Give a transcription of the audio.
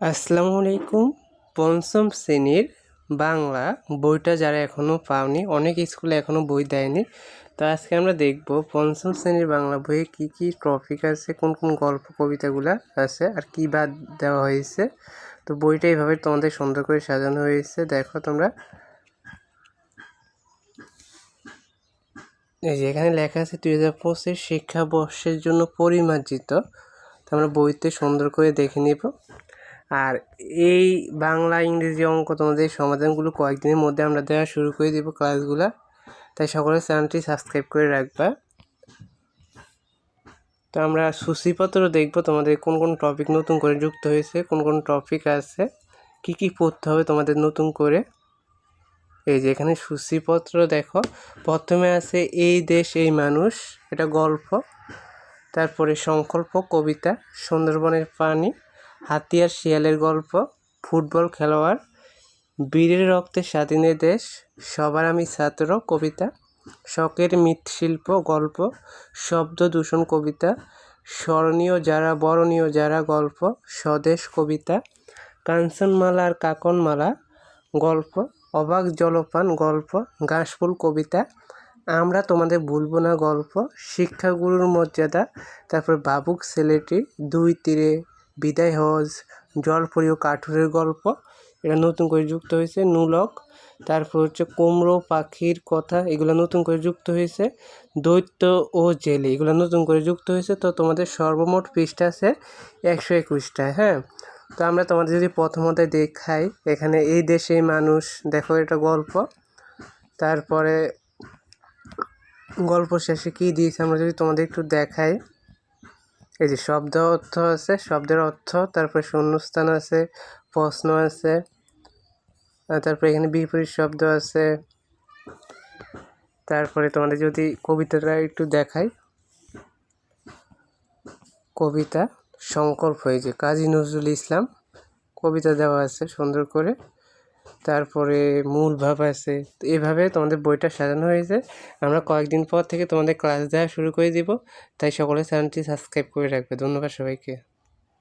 আসসালামু আলাইকুম। পঞ্চম শ্রেণির বাংলা বইটা যারা এখনও পাওনি, অনেক স্কুলে এখনও বই দেয়নি। তো আজকে আমরা দেখব পঞ্চম শ্রেণির বাংলা বইয়ে কি কি টপিক আছে, কোন কোন গল্প কবিতাগুলো আছে আর কি বাদ দেওয়া হয়েছে। তো বইটা এইভাবে তোমাদের সুন্দর করে সাজানো হয়েছে। দেখো তোমরা। এই যে এখানে লেখা আছে, দুই হাজার পঁচিশ শিক্ষাবর্ষের জন্য পরিমার্জিত। তো আমরা বইতে সুন্দর করে দেখে নিব। আর এই বাংলা, ইংরেজি অঙ্ক তোমাদের সমাধানগুলো কয়েকদিনের মধ্যে আমরা দেওয়া শুরু করে দেবো ক্লাসগুলো। তাই সকলের চ্যানেলটি সাবস্ক্রাইব করে রাখবা। তো আমরা সূচিপত্র দেখব তোমাদের কোন কোন টপিক নতুন করে যুক্ত হয়েছে, কোন কোন টপিক আছে, কি কি পড়তে হবে তোমাদের নতুন করে। এই যে এখানে সূচিপত্র দেখো, প্রথমে আছে এই দেশ, এই মানুষ, এটা গল্প, তারপরে সংকল্প, কবিতা, সুন্দরবনের পানি হাতিয়ার শিয়ালের গল্প, ফুটবল খেলোয়াড়, বীরের রক্তে স্বাধীনের দেশ, সবার আমি ছাত্র, কবিতা, শখের মৃৎশিল্প, গল্প, শব্দ দূষণ কবিতা, স্মরণীয় যারা, বরণীয় যারা গল্প, স্বদেশ কবিতা, কাঞ্চনমালা আর কাকনমালা গল্প, অবাক জলপান গল্প ঘাসফুল কবিতা, আমরা তোমাদের ভুলবো না গল্প, শিক্ষাগুরুর মর্যাদা, তারপর বাবুক ছেলেটি দুই তীরে বিদায় হজ জলপরি ও কাঠুরের গল্প। এটা নতুন করে যুক্ত হয়েছে, নুলক। তারপর হচ্ছে কুমড়ো, পাখির কথা, এগুলো নতুন করে যুক্ত হয়েছে। দৈত্য ও জেলে, এগুলো নতুন করে যুক্ত হয়েছে। তো তোমাদের সর্বমোট পৃষ্ঠা আছে একশো একুশটা হ্যাঁ? তো আমরা তোমাদের যদি প্রথমত দেখাই, এখানে এই দেশে মানুষ, দেখো এটা গল্প। তারপরে গল্প শেষে কী দিয়েছে আমরা যদি তোমাদের একটু দেখাই। এই যে শব্দ অর্থ আছে, শব্দের অর্থ, তারপরে শূন্যস্থান আছে, প্রশ্ন আছে তারপরে এখানে বিপরীত শব্দ আছে। তারপরে তোমাদের যদি কবিতাটা একটু দেখাই। কবিতা সংকল্প হয়েছে কাজী নজরুল ইসলাম, কবিতা দেওয়া আছে সুন্দর করে। তারপরে মূল ভাব আছে। এভাবে তোমাদের বইটা সাজানো হয়েছে। আমরা কয়েকদিন পর থেকে তোমাদের ক্লাস দেওয়া শুরু করে দিব। তাই সকলে চ্যানেলটি সাবস্ক্রাইব করে রাখবে। ধন্যবাদ সবাইকে।